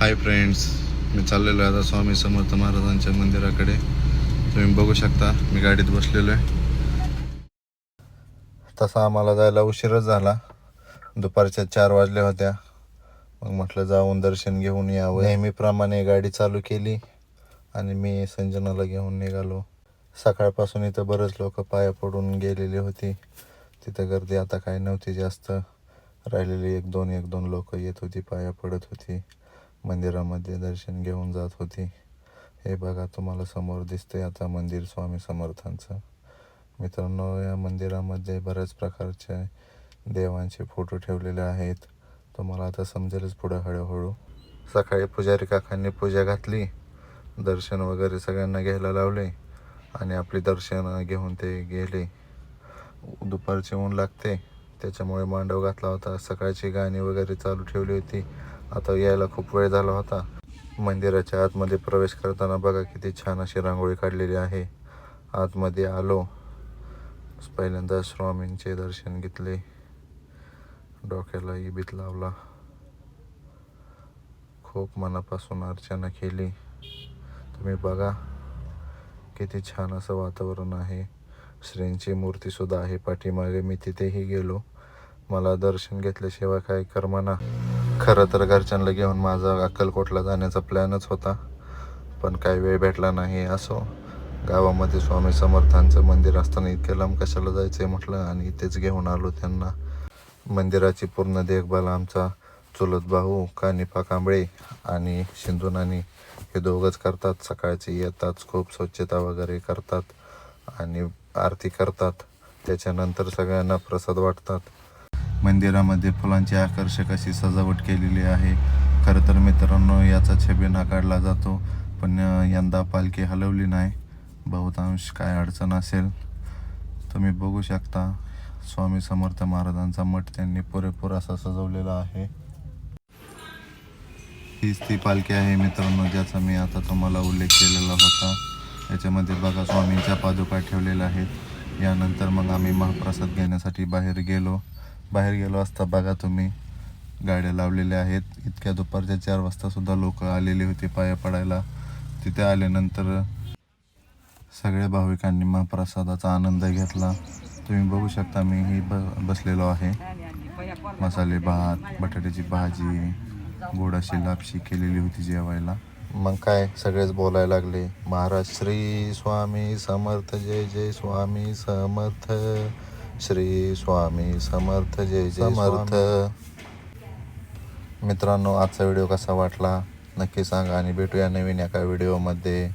Hi friends मी चाललेलो आहे आता स्वामी समर्थ महाराजांच्या मंदिराकडे. तुम्ही बघू शकता मी गाडीत बसलेलो आहे. तसा आम्हाला जायला उशीरच झाला. दुपारच्या चार वाजल्या होत्या. मग म्हटलं जाऊन दर्शन घेऊन यावं. नेहमीप्रमाणे गाडी चालू केली आणि मी संजनाला घेऊन निघालो. सकाळपासून इथं बरेच लोक पाया पडून गेलेली होती. तिथं गर्दी आता काय नव्हती जास्त. राहिलेली एक दोन एक दोन लोक येत होती पाया पडत होती. मंदिरामध्ये दर्शन घेऊन जात होती. हे बघा तुम्हाला समोर दिसतंय आता मंदिर स्वामी समर्थांचं. मित्रांनो या मंदिरामध्ये बऱ्याच प्रकारचे देवांचे फोटो ठेवलेले आहेत. तुम्हाला आता समजेलच पुढं हळूहळू. सकाळी पुजारी काकांनी पूजा घातली दर्शन वगैरे सगळ्यांना घ्यायला लावले आणि आपली दर्शन घेऊन ते गेले. दुपारचे ऊन लागते त्याच्यामुळे मांडव घातला होता. सकाळची गाणी वगैरे चालू ठेवली होती. आता यायला खूप वेळ झाला होता. मंदिराच्या आतमध्ये प्रवेश करताना बघा किती छान अशी रांगोळी काढलेली आहे. आतमध्ये आलो. पहिल्यांदा स्वामींचे दर्शन घेतले. डोक्याला इबीत लावला. खूप मनापासून अर्चना केली. तुम्ही बघा किती छान असं वातावरण आहे. श्रींची मूर्तीसुद्धा आहे पाठीमागे. मी तिथेही गेलो. मला दर्शन घेतल्याशिवाय काय करमाना खरं तर घरच्यांना घेऊन माझा अक्कलकोटला जाण्याचा प्लॅनच होता. पण काही वेळ भेटला नाही. असो गावामध्ये स्वामी समर्थांचं मंदिर असताना इतक्या लांब कशाला जायचं आहे म्हटलं आणि इथेच घेऊन आलो त्यांना. मंदिराची पूर्ण देखभाल आमचा चुलत भाऊ कानिपा कांबळे आणि सिंधू नानी हे दोघंच करतात. सकाळचे येतात खूप स्वच्छता वगैरे करतात आणि आरती करतात. त्याच्यानंतर सगळ्यांना प्रसाद वाटतात. मंदिरामध्ये फुलांची आकर्षक अशी सजावट केलेली आहे. खरं तर मित्रांनो याचा छबिना काढला जातो पण यंदा पालखी हलवली नाही. बहुतांश काय अडचण असेल तुम्ही बघू शकता. स्वामी समर्थ महाराजांचा मठ त्यांनी पुरेपूर असा सजवलेला आहे. हीच ती पालखी आहे मित्रांनो ज्याचा मी आता तुम्हाला उल्लेख केलेला होता. याच्यामध्ये बघा स्वामींच्या पादुका ठेवलेल्या आहेत. यानंतर मग आम्ही महाप्रसाद घेण्यासाठी बाहेर गेलो. बाहेर गेलो असता बघा तुम्ही. गाड्या लावलेल्या आहेत. इतक्या दुपारच्या चार वाजतासुद्धा लोक आलेली होती पाया पडायला. तिथे आल्यानंतर सगळ्या भाविकांनी महाप्रसादाचा आनंद घेतला. तुम्ही बघू शकता मी ही ब बसलेलो आहे. मसाले भात बटाट्याची भाजी गोड अशी लापशी केलेली होती जेवायला. मग काय? सगळेच बोलायला लागले. महाराज श्री स्वामी समर्थ जय जय स्वामी समर्थ. श्री स्वामी समर्थ जय जय समर्थ. मित्रांनो आजचा व्हिडिओ कसा वाटला? नक्की सांगा आणि भेटूया नवीन एका व्हिडिओमध्ये.